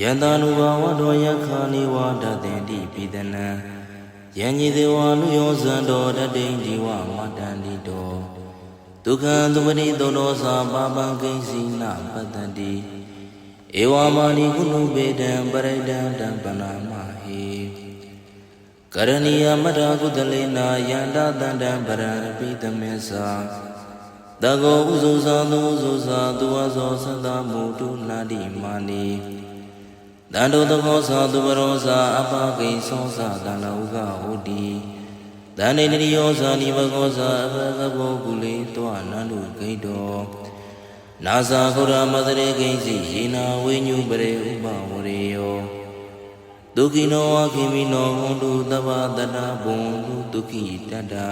ယန္တာနုဘာဝတောယခာနိဝါဒတေတိပိတနံယဉ္ညိသေဝနုယောဇံတောတတိဉ္ဒီဝမတ္တန္တိတောဒုက္ခံသုပတိသုနောသာပါပံကိဉ္စီနာပတ္တန္တိဧဝမာနိကုဏုပေတံပရိဒံတံပနာမဟိကရဏီယမတ္တာကုတလေနာယန္တတန္တံပရံပိတမေသာတကောဥဇုဇာသောဥဇုဇာသူဝဇောသတ္တမုတုနာတိမာနိ တန္တုတကောသာသူပရောသာအပကိဉ္သောသာတန္လဥကဟောတိတန္နေတရိယောသာနိဘဂောသာအဘဂဘောကုလေတောနန္တုဂိတောနာဇာဂုရမသရေကိဉ္စီယေနာဝိညုပရေဥပဝရေယောဒုက္ခိနောဝခိမိနောဟွန်တုသဗ္ဗတတဘုံတုဒုက္ခိတတ္တာ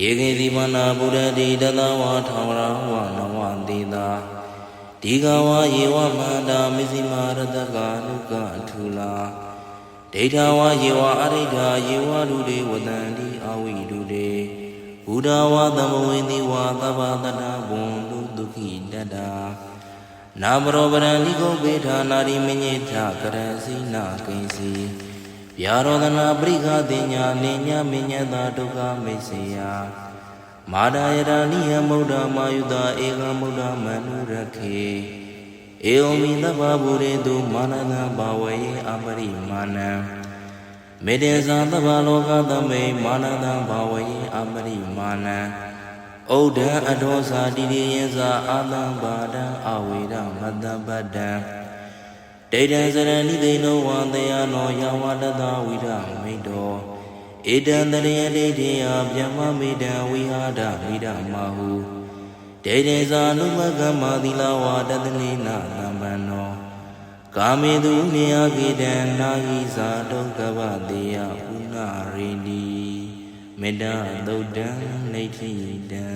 ယေကေတိမနာဗုဒ္ဓတိတတဝါထာဝရဝနဝတိတာ ဒီကဝါယေဝမန္တာမစ္စည်းမာရတကာနုကအထူလာဒိဋ္ဌဝါယေဝအရိဋ္ဌာယေဝလူတွေဝတန္တိအဝိလူတွေဘုဒ္ဓဝါသမဝေတိဝါသဗ္ဗတနာဘုံတုဒုက္ခိတတ္တာနာမရောပရံလိကုပေဌာနာရိမညိထကရစီနာကိဉ္စီဗျာရောဒနာပရိခတိညာနိညာမညတာဒုက္ခမိတ်စေယ မာဒာယရာနိယမௌဒမာယုတာဧကမௌဒမနုရခေဧဝံမိသဗ္ဗဗုရေတုမာနတံဘာဝေအပရိမာဏံမေတ္တေဇာသဗ္ဗလောကသမိမာနတံဘာဝေအပရိမာဏံဩဒံအထောဇာတိရိယဇာအာတံဘာဒံအဝေရမတ္တပတ္တံဒိဋ္ဌံစရဏိသိဏောဝံတရားနောယဝတတဝိရမိတော ဧတံတရေဒိဋ္ဌိယဗျမမိတံဝိဟာဒမိဒမဟုဒိဋ္ဌိဇာနုမကမ္မာသီလဝါတတနိနာသမ္ပန္နောကာမေတုနေယကိတံနာဟိဇာဒုက္ခဗတေယဥနာရိတိမေတ္တာသုတ်တံနေဋ္ဌိတံ